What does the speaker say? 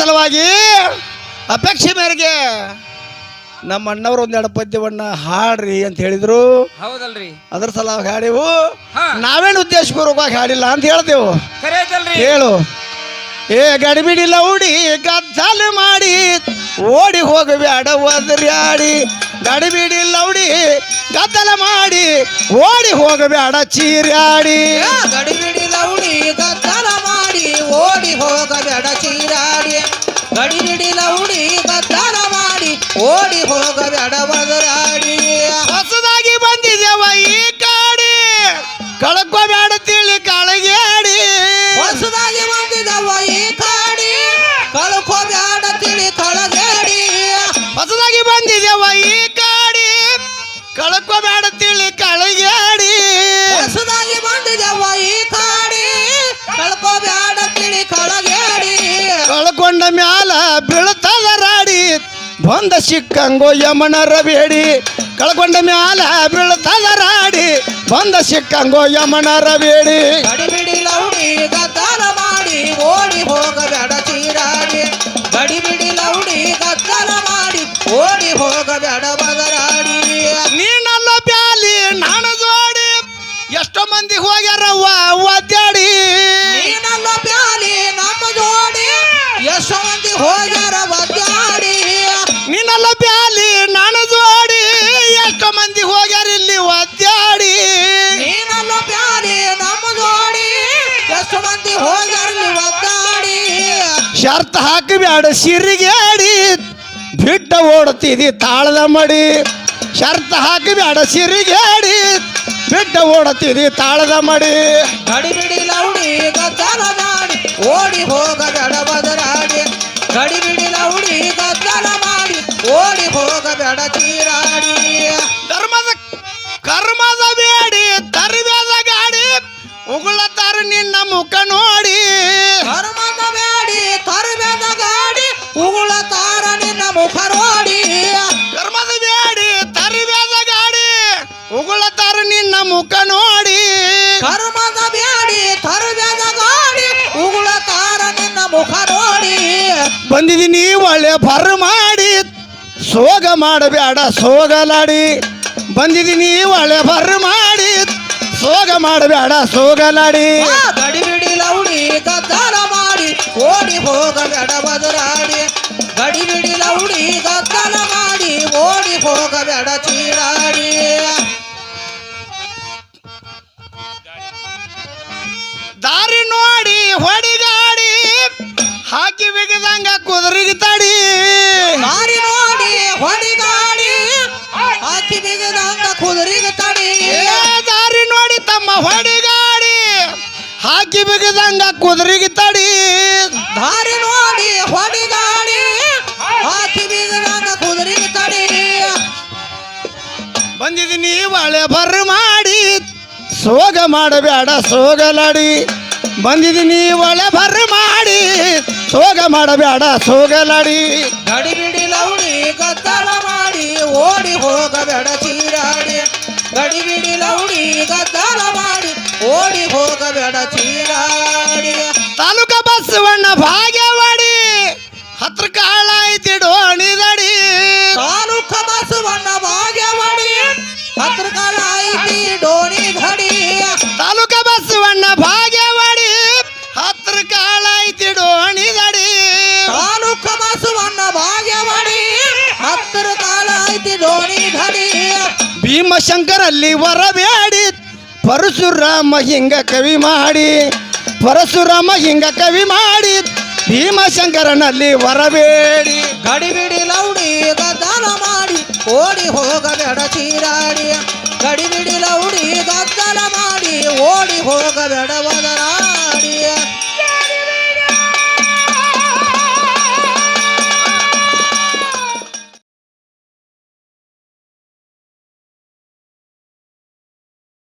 ಸಲುವಾಗಿ ಅಪೇಕ್ಷೆ ಮೇರೆಗೆ ನಮ್ಮ ಅಣ್ಣವ್ರು ಒಂದೆರಡು ಪದ್ಯವನ್ನ ಹಾಡ್ರಿ ಅಂತ ಹೇಳಿದ್ರು. ಹೌದಲ್ರಿ. ಅದ್ರ ಸಲುವಾಗಿ ಹಾಡಿವು. ನಾವೇನು ಉದ್ದೇಶಪೂರ್ವಕವಾಗಿ ಹಾಡಿಲ್ಲ ಅಂತ ಹೇಳ್ತೇವು. ಹೇಳು ಏ ಗಡಿಬಿಡಿ ಲೌಡಿ ಗದ್ದಲು ಮಾಡಿ ಓಡಿ ಹೋಗಬೇಡ ಆಡಿ ಗಡಿಬಿಡಿ ಲೌಡಿ ಗದ್ದಲ ಮಾಡಿ ಓಡಿ ಹೋಗಬೇಡ ಚೀರ್ಯಾಡಿ. ಗಡಿಬಿಡಿ ಗಡಿಬಿಡಿ ಲೌಡಿ ಗದ್ದಲ ಮಾಡಿ ಓಡಿ ಹೋಗಬೇಡವದರಾಡಿ ಹೊಸದಾಗಿ ಬಂದಿದ್ದೇವ ಈ ಕಾಡಿ. ಕಳ್ಕೋಬೇಡ ಬಂದ ಸಿಕ್ಕಂಗೋ ಯಮನರ ಬೇಡಿ ಕಳ್ಕೊಂಡ ಮ್ಯಾಲ ಬೀಳ್ತದ ರಾಡಿ. ಬಂದ ಸಿಕ್ಕಂಗೋ ಯಮನರ ಬೇಡಿ. ಗಡಿಬಿಡಿ ಲೌಡಿ ಗದ್ದಲ ಮಾಡಿ ಓಡಿ ಹೋಗಬೇಡ ಚೀರಾಡಿ. ಗಡಿಬಿಡಿ ಲೌಡಿ ಗದ್ದಲ ಮಾಡಿ ಓಡಿ ಹೋಗಬೇಡ ಬದರಾಡಿ. ನೀನಲ್ಲ ಬ್ಯಾಲಿ ನಾನು ಜೋಡಿ ಎಷ್ಟೋ ಮಂದಿ ಹೋಗ್ಯಾರವ್ವ ಒದ್ದಾಡಿ. ನೀನಲ್ಲ ಬ್ಯಾಲಿ ನಮ್ಮ ಜೋಡಿ ಎಷ್ಟೋ ಮಂದಿ ಹೋಗ್ಯಾರ ಎಷ್ಟು ಮಂದಿ ಒದ್ದಾಡಿ. ಶರ್ತ್ ಹಾಕಬೇಡ ಸಿರಿಗೇಡಿ ಬಿಟ್ಟ ಓಡುತ್ತಿದಿ ತಾಳದ ಮಡಿ. ಶರ್ತ್ ಹಾಕಬೇಡ ಸಿರಿಗೇಡಿ ಬಿಟ್ಟ ಓಡುತ್ತಿದಿ ತಾಳದ ಮಡಿ. ಗಡಿಬಿಡಿ ಲೌಡಿ ಗದ್ದಲ ಮಾಡಿ ಓಡಿ ಹೋಗ ಗಡಬದರಾಡಿ ಗಡಿಬಿಡಿ ಲೌಡಿ ಬಂದಿದ್ದೀನಿ ಒಳ್ಳೆ ಬರ್ ಮಾಡಿ, ಸೋಗ ಮಾಡಬೇಡ ಸೋಗಲಾಡಿ. ಬಂದಿದ್ದೀನಿ ಒಳ್ಳೆ ಬರ್ ಮಾಡಿ, ಸೋಗ ಮಾಡಬೇಡ ಸೋಗಲಾಡಿ. ಗಡಿಬಿಡಿ ಲೌಡಿ ಗದ್ದಲ ಮಾಡಿ, ಓಡಿ ಹೋಗಬೇಡ ಬದಲಾಡಿ ಗಡಿಬಿಡಿ ಲೌಡಿ ಗದ್ದಲ ಮಾಡಿ, ಓಡಿ ಹೋಗಬೇಡ ಹಾಕಿ ಬಿಗದಂಗ ಕುದುರೆಗೆ ತಡಿ ದಾರಿ ನೋಡಿ ಹೊಡಿಗಾಡಿ. ಹಾಕಿ ಬಿಗದಂಗ ಕುದುರೆಗೆ ತಡಿ ಏ ದಾರಿ ನೋಡಿ ತಮ್ಮ ಹೊಡಿಗಾಡಿ. ಹಾಕಿ ಬಿಗದಂಗ ಕುದುರೆಗೆ ತಡಿ ದಾರಿ ನೋಡಿ ಹೊಡಿಗಾಡಿ. ಹಾಕಿ ಬಿಗದಂಗ ಕುದುರೆಗೆ ತಡಿ ಬಂದಿದ್ದೀನಿ ಒಳ್ಳೆ ಬರ್ ಮಾಡಿ. ಸೋಗ ಮಾಡಬೇಡ ಸೋಗಲಾಡಿ. ಬಂದಿದ್ದೀನಿ ಒಳ್ಳೆ ಬರ್ ಮಾಡಿ. ಸೋಗ ಮಾಡಬೇಡ, ಸೋಗಲಾಡಿ. ಗಡಿಬಿಡಿ ಲೌಡಿ ಗದ್ದಲ ಮಾಡಿ, ಓಡಿ ಹೋಗಬೇಡ ಚೀರಾಡಿ ಗಡಿಬಿಡಿ ಲೌಡಿ ಗದ್ದಲ ಮಾಡಿ, ಓಡಿ ಹೋಗಬೇಡ ಚೀರಾಡಿ ದೋಣಿ ಧಡಿ ಭೀಮಶಂಕರಲ್ಲಿ ವರಬೇಡಿ. ಪರಶುರಾಮ ಹಿಂಗ ಕವಿ ಮಾಡಿ. ಪರಶುರಾಮ ಹಿಂಗ ಕವಿ ಮಾಡಿ. ಭೀಮಶಂಕರನಲ್ಲಿ ವರಬೇಡಿ. ಗಡಿಬಿಡಿ ಲೌಡಿ ಗದ್ದಲ ಮಾಡಿ. ಓಡಿ ಹೋಗಬೇಡ ಚೀರಾಡಿ. ಗಡಿಬಿಡಿ ಲೌಡಿ ಗದ್ದಲ ಮಾಡಿ. ಓಡಿ ಹೋಗಬೇಡ ಬದರಾಡಿ